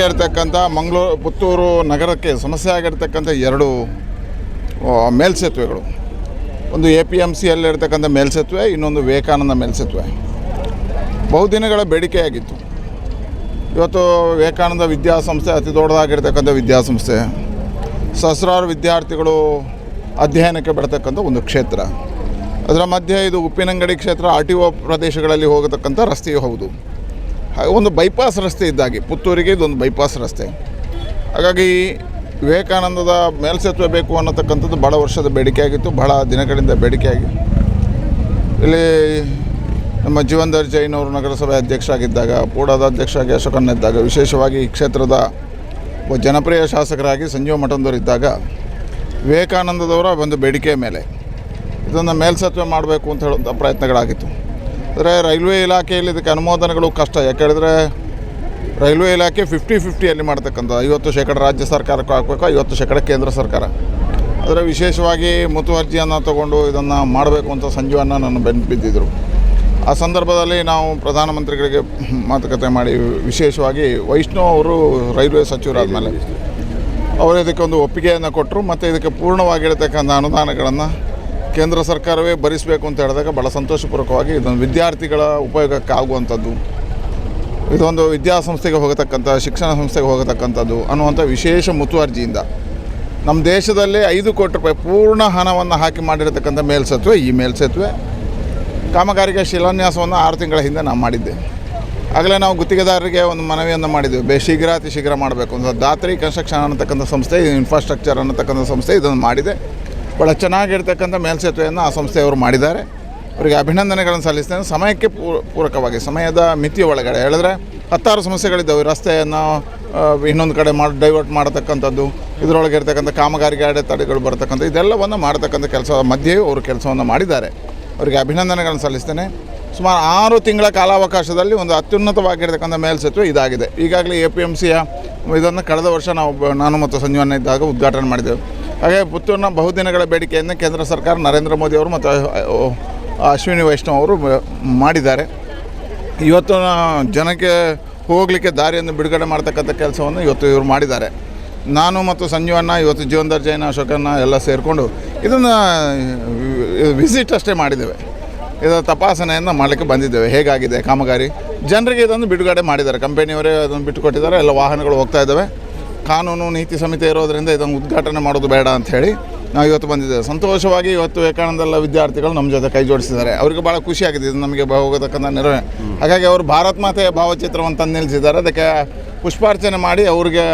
ಇರ್ತಕ್ಕಂಥ ಮಂಗಳೂರು, ಪುತ್ತೂರು ನಗರಕ್ಕೆ ಸಮಸ್ಯೆ ಆಗಿರ್ತಕ್ಕಂಥ ಎರಡು ಮೇಲ್ಸೇತುವೆಗಳು. ಒಂದು ಎ ಪಿ ಎಂ ಸಿಯಲ್ಲಿರ್ತಕ್ಕಂಥ ಮೇಲ್ಸೇತುವೆ, ಇನ್ನೊಂದು ವಿವೇಕಾನಂದ ಮೇಲ್ಸೇತುವೆ. ಬಹುದಿನಗಳ ಬೇಡಿಕೆಯಾಗಿತ್ತು ಇವತ್ತು ವಿವೇಕಾನಂದ ವಿದ್ಯಾಸಂಸ್ಥೆ ಅತಿ ದೊಡ್ಡದಾಗಿರ್ತಕ್ಕಂಥ ವಿದ್ಯಾಸಂಸ್ಥೆ. ಸಹಸ್ರಾರು ವಿದ್ಯಾರ್ಥಿಗಳು ಅಧ್ಯಯನಕ್ಕೆ ಬರತಕ್ಕಂಥ ಒಂದು ಕ್ಷೇತ್ರ. ಅದರ ಮಧ್ಯೆ ಇದು ಉಪ್ಪಿನಂಗಡಿ ಕ್ಷೇತ್ರ, ಆರ್ ಟಿ ಒ ಪ್ರದೇಶಗಳಲ್ಲಿ ಹೋಗತಕ್ಕಂಥ ರಸ್ತೆಯೂ ಹೌದು. ಒಂದು ಬೈಪಾಸ್ ರಸ್ತೆ ಇದ್ದಾಗೆ ಪುತ್ತೂರಿಗೆ ಇದೊಂದು ಬೈಪಾಸ್ ರಸ್ತೆ. ಹಾಗಾಗಿ ವಿವೇಕಾನಂದದ ಮೇಲ್ಸೇತುವೆ ಬೇಕು ಅನ್ನತಕ್ಕಂಥದ್ದು ಭಾಳ ವರ್ಷದ ಬೇಡಿಕೆಯಾಗಿತ್ತು ಭಾಳ ದಿನಗಳಿಂದ ಬೇಡಿಕೆಯಾಗಿ ಇಲ್ಲಿ ನಮ್ಮ ಜೀವನ್ಧರ್ ಜೈನ್ ಅವರು ನಗರಸಭೆ ಅಧ್ಯಕ್ಷರಾಗಿದ್ದಾಗ ಆಗಿ ಅಧ್ಯಕ್ಷರಾಗಿ ಅಶೋಕನಿದ್ದಾಗ ವಿಶೇಷವಾಗಿ ಈ ಕ್ಷೇತ್ರದ ಜನಪ್ರಿಯ ಶಾಸಕರಾಗಿ ಸಂಜೀವ ಮಠಂದವರು ಇದ್ದಾಗ ವಿವೇಕಾನಂದದವರ ಒಂದು ಬೇಡಿಕೆಯ ಮೇಲೆ ಇದನ್ನು ಮೇಲ್ಸತ್ವ ಮಾಡಬೇಕು ಅಂತ ಹೇಳುವಂಥ ಪ್ರಯತ್ನಗಳಾಗಿತ್ತು. ಆದರೆ ರೈಲ್ವೆ ಇಲಾಖೆಯಲ್ಲಿ ಇದಕ್ಕೆ ಅನುಮೋದನೆಗಳು ಕಷ್ಟ. ಯಾಕೆ ಹೇಳಿದ್ರೆ ರೈಲ್ವೆ ಇಲಾಖೆ ಫಿಫ್ಟಿ ಫಿಫ್ಟಿಯಲ್ಲಿ ಮಾಡ್ತಕ್ಕಂಥ ಐವತ್ತು ಶೇಕಡ ರಾಜ್ಯ ಸರ್ಕಾರಕ್ಕೂ ಹಾಕಬೇಕು ಐವತ್ತು ಶೇಕಡ ಕೇಂದ್ರ ಸರ್ಕಾರ. ಆದರೆ ವಿಶೇಷವಾಗಿ ಮುತುವರ್ಜಿಯನ್ನು ತಗೊಂಡು ಇದನ್ನು ಮಾಡಬೇಕು ಅಂತ ಸಂಜೀವನ್ನ ನನ್ನ ಬೆನ್ನು ಬಿದ್ದಿದ್ದರು ಆ ಸಂದರ್ಭದಲ್ಲಿ ನಾವು ಪ್ರಧಾನಮಂತ್ರಿಗಳಿಗೆ ಮಾತುಕತೆ ಮಾಡಿ ವಿಶೇಷವಾಗಿ ವೈಷ್ಣವ್ ಅವರು ರೈಲ್ವೆ ಸಚಿವರಾದ ಮೇಲೆ ಅವರು ಇದಕ್ಕೆ ಒಂದು ಒಪ್ಪಿಗೆಯನ್ನು ಕೊಟ್ಟರು ಮತ್ತು ಇದಕ್ಕೆ ಪೂರ್ಣವಾಗಿರತಕ್ಕಂಥ ಅನುದಾನಗಳನ್ನು ಕೇಂದ್ರ ಸರ್ಕಾರವೇ ಭರಿಸಬೇಕು ಅಂತ ಹೇಳಿದಾಗ ಭಾಳ ಸಂತೋಷಪೂರ್ವಕವಾಗಿ ಇದೊಂದು ವಿದ್ಯಾರ್ಥಿಗಳ ಉಪಯೋಗಕ್ಕೆ ಆಗುವಂಥದ್ದು, ಇದೊಂದು ವಿದ್ಯಾಸಂಸ್ಥೆಗೆ ಹೋಗತಕ್ಕಂಥ, ಶಿಕ್ಷಣ ಸಂಸ್ಥೆಗೆ ಹೋಗತಕ್ಕಂಥದ್ದು ಅನ್ನುವಂಥ ವಿಶೇಷ ಮುತುವರ್ಜಿಯಿಂದ ನಮ್ಮ ದೇಶದಲ್ಲೇ ಐದು ಕೋಟಿ ರೂಪಾಯಿ ಪೂರ್ಣ ಹಣವನ್ನು ಹಾಕಿ ಮಾಡಿರತಕ್ಕಂಥ ಮೇಲ್ಸೇತುವೆ, ಈ ಮೇಲ್ಸೇತುವೆ ಕಾಮಗಾರಿಗೆ ಶಿಲಾನ್ಯಾಸವನ್ನು ಆರು ತಿಂಗಳ ಹಿಂದೆ ನಾವು ಮಾಡಿದ್ದೆ ಆಗಲೇ ನಾವು ಗುತ್ತಿಗೆದಾರರಿಗೆ ಒಂದು ಮನವಿಯನ್ನು ಮಾಡಿದ್ದೆವು. ಬೇ, ಶೀಘ್ರ ಅತಿ ಶೀಘ್ರ ಮಾಡಬೇಕು. ಅಂತ ದಾತ್ರಿ ಕನ್ಸ್ಟ್ರಕ್ಷನ್ ಅನ್ನತಕ್ಕಂಥ ಸಂಸ್ಥೆ, ಇನ್ಫ್ರಾಸ್ಟ್ರಕ್ಚರ್ ಅನ್ನತಕ್ಕಂಥ ಸಂಸ್ಥೆ ಇದನ್ನು ಮಾಡಿದೆ. ಭಾಳ ಚೆನ್ನಾಗಿರ್ತಕ್ಕಂಥ ಮೇಲ್ಸೇತುವೆಯನ್ನು ಆ ಸಂಸ್ಥೆಯವರು ಮಾಡಿದ್ದಾರೆ. ಅವರಿಗೆ ಅಭಿನಂದನೆಗಳನ್ನು ಸಲ್ಲಿಸ್ತೇನೆ. ಸಮಯಕ್ಕೆ ಪೂರಕವಾಗಿ, ಸಮಯದ ಮಿತಿಯ ಒಳಗಡೆ. ಹೇಳಿದ್ರೆ ಹತ್ತಾರು ಸಮಸ್ಯೆಗಳಿದ್ದಾವೆ. ರಸ್ತೆಯನ್ನು ಇನ್ನೊಂದು ಕಡೆ ಮಾಡಿ ಡೈವರ್ಟ್ ಮಾಡತಕ್ಕಂಥದ್ದು, ಇದರೊಳಗೆ ಇರ್ತಕ್ಕಂಥ ಕಾಮಗಾರಿಗೆ ಅಡೆತಡೆಗಳು ಬರ್ತಕ್ಕಂಥ, ಇದೆಲ್ಲವನ್ನು ಮಾಡತಕ್ಕಂಥ ಕೆಲಸ ಮಧ್ಯೆಯೂ ಅವರು ಕೆಲಸವನ್ನು ಮಾಡಿದ್ದಾರೆ. ಅವರಿಗೆ ಅಭಿನಂದನೆಗಳನ್ನು ಸಲ್ಲಿಸ್ತೇನೆ. ಸುಮಾರು ಆರು ತಿಂಗಳ ಕಾಲಾವಕಾಶದಲ್ಲಿ ಒಂದು ಅತ್ಯುನ್ನತವಾಗಿರ್ತಕ್ಕಂಥ ಮೇಲ್ಸೇತುವೆ ಇದಾಗಿದೆ. ಈಗಾಗಲೇ ಎ ಪಿ ಎಂ ಸಿಯ ಇದನ್ನು ಕಳೆದ ವರ್ಷ ನಾವು, ನಾನು ಮತ್ತು ಸಂಜೀವನ ಇದ್ದಾಗ ಉದ್ಘಾಟನೆ ಮಾಡಿದ್ದೆವು. ಹಾಗೆ ಪುತ್ತೂರಿನ ಬಹುದಿನಗಳ ಬೇಡಿಕೆಯನ್ನು ಕೇಂದ್ರ ಸರ್ಕಾರ ನರೇಂದ್ರ ಮೋದಿ ಅವರು ಮತ್ತು ಅಶ್ವಿನಿ ವೈಷ್ಣವ್ ಅವರು ಮಾಡಿದ್ದಾರೆ. ಇವತ್ತು ಜನಕ್ಕೆ ಹೋಗಲಿಕ್ಕೆ ದಾರಿಯನ್ನು ಬಿಡುಗಡೆ ಮಾಡ್ತಕ್ಕಂಥ ಕೆಲಸವನ್ನು ಇವತ್ತು ಇವರು ಮಾಡಿದ್ದಾರೆ. ನಾನು ಮತ್ತು ಸಂಜೀವನ್ನ ಇವತ್ತು ಜೀವನ್ದರ್ ಜೈನ ಅಶೋಕನ್ನ ಎಲ್ಲ ಸೇರಿಕೊಂಡು ಇದನ್ನು ವಿಸಿಟ್ ಅಷ್ಟೇ ಮಾಡಿದ್ದೇವೆ. ಇದರ ತಪಾಸಣೆಯನ್ನು ಮಾಡಲಿಕ್ಕೆ ಬಂದಿದ್ದೇವೆ. ಹೇಗಾಗಿದೆ ಕಾಮಗಾರಿ? ಜನರಿಗೆ ಇದನ್ನು ಬಿಡುಗಡೆ ಮಾಡಿದ್ದಾರೆ. ಕಂಪನಿಯವರೇ ಅದನ್ನು ಬಿಟ್ಟುಕೊಟ್ಟಿದ್ದಾರೆ. ಎಲ್ಲ ವಾಹನಗಳು ಹೋಗ್ತಾ ಇದ್ದಾವೆ. ಕಾನೂನು ನೀತಿ ಸಮಿತಿ ಇರೋದರಿಂದ ಇದನ್ನು ಉದ್ಘಾಟನೆ ಮಾಡೋದು ಬೇಡ ಅಂತ ಹೇಳಿ ನಾವು ಇವತ್ತು ಬಂದಿದ್ದೇವೆ. ಸಂತೋಷವಾಗಿ ಇವತ್ತು ವಿವೇಕಾನಂದಲ್ಲ ವಿದ್ಯಾರ್ಥಿಗಳು ನಮ್ಮ ಜೊತೆ ಕೈ ಜೋಡಿಸಿದ್ದಾರೆ. ಅವರಿಗೆ ಭಾಳ ಖುಷಿಯಾಗಿದೆ ಇದು ನಮಗೆ ಹೋಗತಕ್ಕಂಥ ನೆರವೇ. ಹಾಗಾಗಿ ಅವರು ಭಾರತ್ ಮಾತೆಯ ಭಾವಚಿತ್ರವನ್ನು ತಂದು ನಿಲ್ಲಿಸಿದ್ದಾರೆ. ಅದಕ್ಕೆ ಪುಷ್ಪಾರ್ಚನೆ ಮಾಡಿ ಅವರಿಗೆ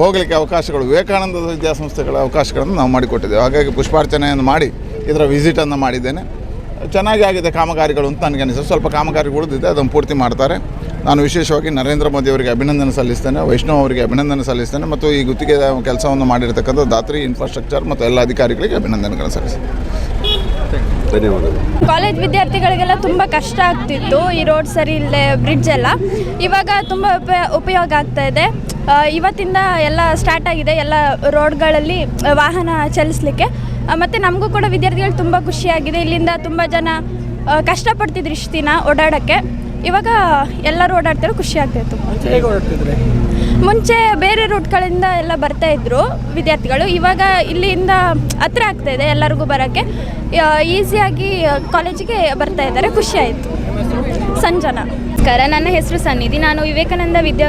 ಹೋಗಲಿಕ್ಕೆ ಅವಕಾಶಗಳು, ವಿವೇಕಾನಂದ ವಿದ್ಯಾಸಂಸ್ಥೆಗಳ ಅವಕಾಶಗಳನ್ನು ನಾವು ಮಾಡಿಕೊಟ್ಟಿದ್ದೇವೆ. ಹಾಗಾಗಿ ಪುಷ್ಪಾರ್ಚನೆಯನ್ನು ಮಾಡಿ ಇದರ ವಿಸಿಟನ್ನು ಮಾಡಿದ್ದೇನೆ. ಚೆನ್ನಾಗಿ ಆಗಿದೆ ಕಾಮಗಾರಿಗಳು ಅಂತ ನನಗೆ ಅನಿಸ್ತದೆ ಸ್ವಲ್ಪ ಕಾಮಗಾರಿಗಳು ಉಳಿದಿದೆ. ಅದನ್ನು ಪೂರ್ತಿ ಮಾಡ್ತಾರೆ. ನಾನು ವಿಶೇಷವಾಗಿ ನರೇಂದ್ರ ಮೋದಿ ಅವರಿಗೆ ಅಭಿನಂದನೆ ಸಲ್ಲಿಸ್ತೇನೆ ವೈಷ್ಣವ್ ಅವರಿಗೆ ಅಭಿನಂದನೆ ಸಲ್ಲಿಸ್ತೇನೆ ಮತ್ತು ಈ ಗುತ್ತಿಗೆ ಕೆಲಸವನ್ನು ಮಾಡಿರ್ತಕ್ಕಂಥ ದಾತ್ರಿ ಇನ್ಫ್ರಾಸ್ಟ್ರಕ್ಚರ್ ಮತ್ತು ಎಲ್ಲ ಅಧಿಕಾರಿಗಳಿಗೆ ಅಭಿನಂದನೆಗಳನ್ನು ಸಲ್ಲಿಸ್ತೇನೆ. ಧನ್ಯವಾದಗಳು. ಕಾಲೇಜ್ ವಿದ್ಯಾರ್ಥಿಗಳಿಗೆಲ್ಲ ತುಂಬ ಕಷ್ಟ ಆಗ್ತಿತ್ತು ಈ ರೋಡ್ ಸರಿ ಇಲ್ಲದೆ ಬ್ರಿಡ್ಜ್ ಎಲ್ಲ. ಇವಾಗ ತುಂಬ ಉಪಯ ಉಪಯೋಗ ಆಗ್ತಾ ಇದೆ. ಇವತ್ತಿಂದ ಎಲ್ಲ ಸ್ಟಾರ್ಟ್ ಆಗಿದೆ ಎಲ್ಲ ರೋಡ್ಗಳಲ್ಲಿ ವಾಹನ ಚಲಿಸಲಿಕ್ಕೆ. ಮತ್ತು ನಮಗೂ ಕೂಡ ವಿದ್ಯಾರ್ಥಿಗಳು ತುಂಬ ಖುಷಿಯಾಗಿದೆ. ಇಲ್ಲಿಂದ ತುಂಬ ಜನ ಕಷ್ಟಪಡ್ತಿದ್ರು ಇಷ್ಟು ದಿನ ಓಡಾಡೋಕ್ಕೆ. ಇವಾಗ ಎಲ್ಲರೂ ಓಡಾಡ್ತಾರೆ ಖುಷಿ ಆಗ್ತಾಯಿತ್ತು ಹೇಗೆ ಹೊರಡ್ತಿದ್ರೆ ಮುಂಚೆ ಬೇರೆ ರೂಟ್ಗಳಿಂದ ಎಲ್ಲ ಬರ್ತಾ ಇದ್ರು ವಿದ್ಯಾರ್ಥಿಗಳು. ಇವಾಗ ಇಲ್ಲಿಂದ ಹತ್ರ ಆಗ್ತಾ ಇದೆ ಎಲ್ಲರಿಗೂ ಬರೋಕ್ಕೆ. ಈಸಿಯಾಗಿ ಕಾಲೇಜಿಗೆ ಬರ್ತಾ ಇದ್ದಾರೆ. ಖುಷಿ ಆಯಿತು. ಸಂಜನಾ. ನಮಸ್ಕಾರ. ನನ್ನ ಹೆಸರು ಸನ್ನಿಧಿ. ನಾನು ವಿವೇಕಾನಂದ ವಿದ್ಯಾ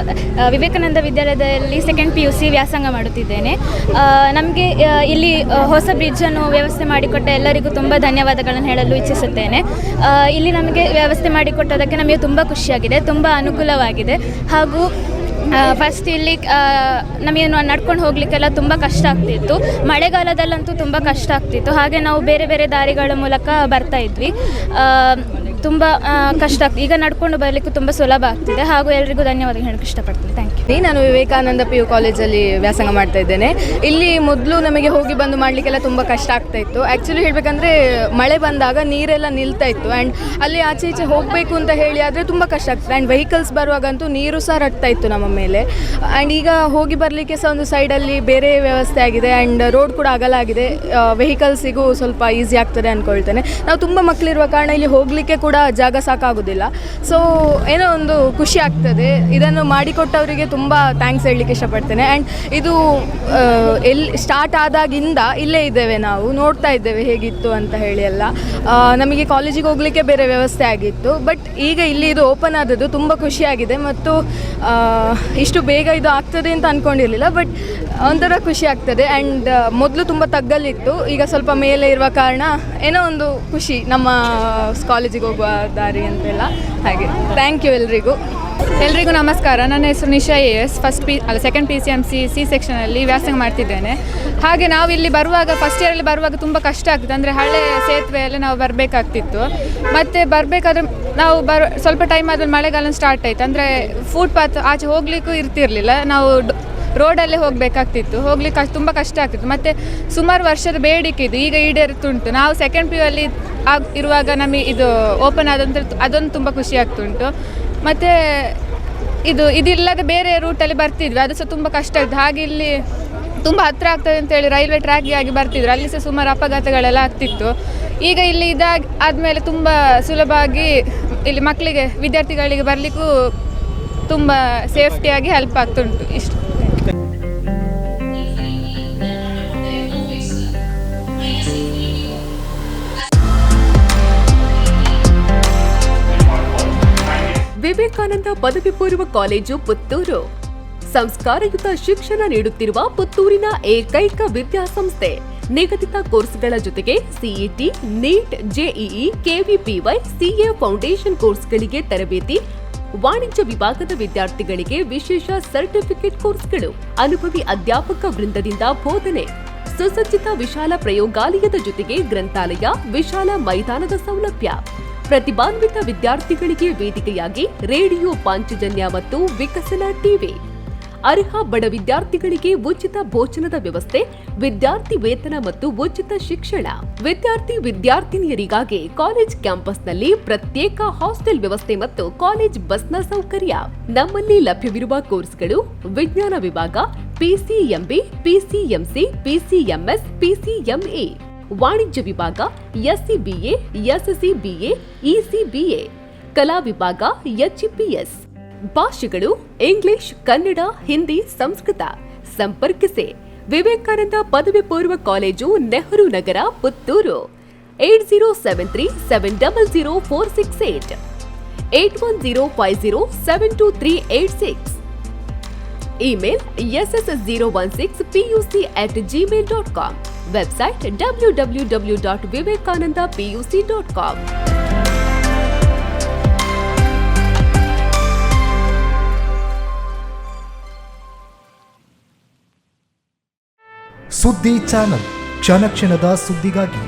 ವಿವೇಕಾನಂದ ವಿದ್ಯಾಲಯದಲ್ಲಿ ಸೆಕೆಂಡ್ ಪಿ ಯು ಸಿ ವ್ಯಾಸಂಗ ಮಾಡುತ್ತಿದ್ದೇನೆ. ನಮಗೆ ಇಲ್ಲಿ ಹೊಸ ಬ್ರಿಡ್ಜನ್ನು ವ್ಯವಸ್ಥೆ ಮಾಡಿಕೊಟ್ಟ ಎಲ್ಲರಿಗೂ ತುಂಬ ಧನ್ಯವಾದಗಳನ್ನು ಹೇಳಲು ಇಚ್ಛಿಸುತ್ತೇನೆ ಇಲ್ಲಿ ನಮಗೆ ವ್ಯವಸ್ಥೆ ಮಾಡಿಕೊಟ್ಟದಕ್ಕೆ ನಮಗೆ ತುಂಬ ಖುಷಿಯಾಗಿದೆ, ತುಂಬ ಅನುಕೂಲವಾಗಿದೆ. ಹಾಗೂ ಫಸ್ಟ್ ಇಲ್ಲಿ ನಮಗೇನು ನಮಗೆ ನಡ್ಕೊಂಡು ಹೋಗಲಿಕ್ಕೆಲ್ಲ ತುಂಬ ಕಷ್ಟ ಆಗ್ತಿತ್ತು. ಮಳೆಗಾಲದಲ್ಲಂತೂ ತುಂಬ ಕಷ್ಟ ಆಗ್ತಿತ್ತು. ಹಾಗೆ ನಾವು ಬೇರೆ ಬೇರೆ ದಾರಿಗಳ ಮೂಲಕ ಬರ್ತಾ ಇದ್ವಿ. ತುಂಬ ಕಷ್ಟ ಆಗ್ತದೆ ಈಗ ನಡ್ಕೊಂಡು ಬರಲಿಕ್ಕೆ ತುಂಬ ಸುಲಭ ಆಗ್ತಿದೆ. ಹಾಗೂ ಎಲ್ರಿಗೂ ಧನ್ಯವಾದ ಹೇಳಕ್ಕೆ ಇಷ್ಟಪಡ್ತೀನಿ. ಥ್ಯಾಂಕ್ ಯು ನಾನು ವಿವೇಕಾನಂದ ಪಿ ಯು ಕಾಲೇಜಲ್ಲಿ ವ್ಯಾಸಂಗ ಮಾಡ್ತಾ ಇದ್ದೇನೆ. ಇಲ್ಲಿ ಮೊದಲು ನಮಗೆ ಹೋಗಿ ಬಂದು ಮಾಡಲಿಕ್ಕೆಲ್ಲ ತುಂಬ ಕಷ್ಟ ಆಗ್ತಾ ಇತ್ತು. ಆ್ಯಕ್ಚುಲಿ ಹೇಳಬೇಕಂದ್ರೆ, ಮಳೆ ಬಂದಾಗ ನೀರೆಲ್ಲ ನಿಲ್ತಾ ಇತ್ತು. ಆ್ಯಂಡ್ ಅಲ್ಲಿ ಆಚೆ ಈಚೆ ಹೋಗಬೇಕು ಅಂತ ಹೇಳಿ ಆದರೆ ತುಂಬ ಕಷ್ಟ ಆಗ್ತದೆ ಆ್ಯಂಡ್ ವೆಹಿಕಲ್ಸ್ ಬರುವಾಗಂತೂ ನೀರು ಸಹ ರಟ್ತಾ ಇತ್ತು ನಮ್ಮ ಮೇಲೆ. ಆ್ಯಂಡ್ ಈಗ ಹೋಗಿ ಬರಲಿಕ್ಕೆ ಸಹ ಒಂದು ಸೈಡಲ್ಲಿ ಬೇರೆ ವ್ಯವಸ್ಥೆ ಆಗಿದೆ. ಆ್ಯಂಡ್ ರೋಡ್ ಕೂಡ ಅಗಲ ವೆಹಿಕಲ್ಸಿಗೂ ಸ್ವಲ್ಪ ಈಸಿ ಆಗ್ತದೆ ಅಂದ್ಕೊಳ್ತೇನೆ ನಾವು ತುಂಬ ಮಕ್ಕಳಿರುವ ಕಾರಣ ಇಲ್ಲಿ ಹೋಗಲಿಕ್ಕೆ ಕೂಡ ಜಾಗ ಸಾಕಾಗೋದಿಲ್ಲ. ಸೊ ಏನೋ ಒಂದು ಖುಷಿ ಆಗ್ತದೆ. ಇದನ್ನು ಮಾಡಿಕೊಟ್ಟವರಿಗೆ ತುಂಬ ಥ್ಯಾಂಕ್ಸ್ ಹೇಳಲಿಕ್ಕೆ ಇಷ್ಟಪಡ್ತೇನೆ. ಆ್ಯಂಡ್ ಇದು ಎಲ್ಲಿ ಸ್ಟಾರ್ಟ್ ಆದಾಗಿಂದ ಇಲ್ಲೇ ಇದ್ದೇವೆ ನಾವು. ನೋಡ್ತಾ ಇದ್ದೇವೆ ಹೇಗಿತ್ತು ಅಂತ ಹೇಳಿ ಎಲ್ಲ. ನಮಗೆ ಕಾಲೇಜಿಗೆ ಹೋಗಲಿಕ್ಕೆ ಬೇರೆ ವ್ಯವಸ್ಥೆ ಆಗಿತ್ತು. ಬಟ್ ಈಗ ಇಲ್ಲಿ ಇದು ಓಪನ್ ಆದದ್ದು ತುಂಬ ಖುಷಿಯಾಗಿದೆ ಮತ್ತು ಇಷ್ಟು ಬೇಗ ಇದು ಆಗ್ತದೆ ಅಂತ ಅಂದ್ಕೊಂಡಿರಲಿಲ್ಲ ಬಟ್ ಒಂಥರ ಖುಷಿ ಆಗ್ತದೆ ಆ್ಯಂಡ್ ಮೊದಲು ತುಂಬ ತಗ್ಗಲ್ಲಿತ್ತು, ಈಗ ಸ್ವಲ್ಪ ಮೇಲೆ ಇರುವ ಕಾರಣ ಏನೋ ಒಂದು ಖುಷಿ ನಮ್ಮ ಕಾಲೇಜಿಗೆ ಹೋಗುವ ದಾರಿ ಅಂತೆಲ್ಲ. ಹಾಗೆ ಥ್ಯಾಂಕ್ ಯು ಎಲ್ರಿಗೂ. ಎಲ್ರಿಗೂ ನಮಸ್ಕಾರ, ನನ್ನ ಹೆಸರು Nisha A S first P ಅಲ್ಲ second P C M C C ಸೆಕ್ಷನಲ್ಲಿ ವ್ಯಾಸಂಗ ಮಾಡ್ತಿದ್ದೇನೆ. ಹಾಗೆ ನಾವು ಇಲ್ಲಿ ಬರುವಾಗ ಫಸ್ಟ್ ಇಯರಲ್ಲಿ ಬರುವಾಗ ತುಂಬ ಕಷ್ಟ ಆಗ್ತದೆ ಅಂದರೆ ಹಳೆ ಸೇತುವೆಯಲ್ಲಿ ನಾವು ಬರಬೇಕಾಗ್ತಿತ್ತು. ಮತ್ತು ಬರಬೇಕಾದ್ರೆ ನಾವು ಬರ್, ಸ್ವಲ್ಪ ಟೈಮ್ ಆದಮೇಲೆ ಮಳೆಗಾಲ ಸ್ಟಾರ್ಟ್ ಆಯಿತು, ಅಂದರೆ ಫುಟ್ಪಾತ್ ಆಚೆ ಹೋಗಲಿಕ್ಕೂ ಇರ್ತಿರಲಿಲ್ಲ, ನಾವು ರೋಡಲ್ಲೇ ಹೋಗಬೇಕಾಗ್ತಿತ್ತು. ಹೋಗ್ಲಿಕ್ಕೆ ತುಂಬ ಕಷ್ಟ ಆಗ್ತಿತ್ತು. ಮತ್ತು ಸುಮಾರು ವರ್ಷದ ಬೇಡಿಕೆ ಇದು ಈಗ ಈಡೇರುತ್ತುಂಟು ನಾವು ಸೆಕೆಂಡ್ ಪಿ ಯು ಅಲ್ಲಿ ಆಗ, ಇರುವಾಗ ನಮಗೆ ಇದು ಓಪನ್ ಆದಂತೆ ಅದೊಂದು ತುಂಬ ಖುಷಿ ಆಗ್ತುಂಟು. ಮತ್ತು ಇದು, ಇದಿಲ್ಲದೆ ಬೇರೆ ರೂಟಲ್ಲಿ ಬರ್ತಿದ್ವಿ. ಅದು ಸಹ ತುಂಬ ಕಷ್ಟ ಆಗ್ತದೆ ಹಾಗೆ ಇಲ್ಲಿ ತುಂಬ ಹತ್ತಿರ ಆಗ್ತದೆ ಅಂತೇಳಿ ರೈಲ್ವೆ ಟ್ರ್ಯಾಕ್ಗೆ ಆಗಿ ಬರ್ತಿದ್ರು. ಅಲ್ಲಿ ಸಹ ಸುಮಾರು ಅಪಘಾತಗಳೆಲ್ಲ ಆಗ್ತಿತ್ತು. ಈಗ ಇಲ್ಲಿ ಇದಾಗಿ, ಆದಮೇಲೆ ತುಂಬ ಸುಲಭವಾಗಿ ಇಲ್ಲಿ ಮಕ್ಕಳಿಗೆ ವಿದ್ಯಾರ್ಥಿಗಳಿಗೆ ಬರಲಿಕ್ಕೂ ತುಂಬ ಸೇಫ್ಟಿಯಾಗಿ ಹೆಲ್ಪ್ ಆಗ್ತುಂಟು. ಇಷ್ಟು. ವಿವೇಕಾನಂದ ಪದವಿ ಪೂರ್ವ ಕಾಲೇಜು ಪುತ್ತೂರು. ಸಂಸ್ಕಾರಯುತ ಶಿಕ್ಷಣ ನೀಡುತ್ತಿರುವ ಪುತ್ತೂರಿನ ಏಕೈಕ ವಿದ್ಯಾಸಂಸ್ಥೆ. ನಿಗದಿತ ಕೋರ್ಸ್ಗಳ ಜೊತೆಗೆ CET, NEET, JEE, KVPY, CA foundation ಕೋರ್ಸ್ಗಳಿಗೆ ತರಬೇತಿ, ವಾಣಿಜ್ಯ ವಿಭಾಗದ ವಿದ್ಯಾರ್ಥಿಗಳಿಗೆ ವಿಶೇಷ ಸರ್ಟಿಫಿಕೇಟ್ ಕೋರ್ಸ್ಗಳು, ಅನುಭವಿ ಅಧ್ಯಾಪಕ ವೃಂದದಿಂದ ಬೋಧನೆ, ಸುಸಜ್ಜಿತ ವಿಶಾಲ ಪ್ರಯೋಗಾಲಯದ ಜೊತೆಗೆ ಗ್ರಂಥಾಲಯ, ವಿಶಾಲ ಮೈದಾನದ ಸೌಲಭ್ಯ. ಪ್ರತಿಭಾನ್ವಿತ ವಿದ್ಯಾರ್ಥಿಗಳಿಗೆ ವೇದಿಕೆಯಾಗಿ ರೇಡಿಯೋ ಪಾಂಚಜನ್ಯ ಮತ್ತು ವಿಕಸನ ಟಿವಿ. ಅರ್ಹ ಬಡ ವಿದ್ಯಾರ್ಥಿಗಳಿಗೆ ಉಚಿತ ಭೋಜನದ ವ್ಯವಸ್ಥೆ, ವಿದ್ಯಾರ್ಥಿ ವೇತನ ಮತ್ತು ಉಚಿತ ಶಿಕ್ಷಣ. ವಿದ್ಯಾರ್ಥಿ ವಿದ್ಯಾರ್ಥಿನಿಯರಿಗಾಗಿ ಕಾಲೇಜ್ ಕ್ಯಾಂಪಸ್ನಲ್ಲಿ ಪ್ರತ್ಯೇಕ ಹಾಸ್ಟೆಲ್ ವ್ಯವಸ್ಥೆ ಮತ್ತು ಕಾಲೇಜ್ ಬಸ್ನ ಸೌಕರ್ಯ. ನಮ್ಮಲ್ಲಿ ಲಭ್ಯವಿರುವ ಕೋರ್ಸ್ಗಳು ವಿಜ್ಞಾನ ವಿಭಾಗ ಪಿಸಿಎಂಬಿ ಪಿಸಿಎಂಸಿ ಪಿಸಿಎಂಎಸ್ ಪಿಸಿಎಂಎ ವಾಣಿಜ್ಯ ವಿಭಾಗ, ಎಸ್ಸಿಬಿಎ ಎಸ್ಸಿಬಿಎ ಇಸಿಬಿಎ, ಕಲಾ ವಿಭಾಗ, ಎಚ್ಇಪಿಎಸ್. ಭಾಷೆಗಳು ಇಂಗ್ಲಿಷ್, ಕನ್ನಡ, ಹಿಂದಿ, ಸಂಸ್ಕೃತ. ಸಂಪರ್ಕಿಸಿ. ವಿವೇಕಾನಂದ ಪದವಿ ಪೂರ್ವ college, Nehru Nagar, Puttur. Eight zero seven three seven double zero four six eight. Eight one zero five zero seven two three eight six. Email S S zero one six P U PUC at Gmail dot com. website W W W dot Vivekananda PUC dot com ಸುದ್ದಿ channel ಕ್ಷಣ ಕ್ಷಣದ ಸುದ್ದಿಗಾಗಿ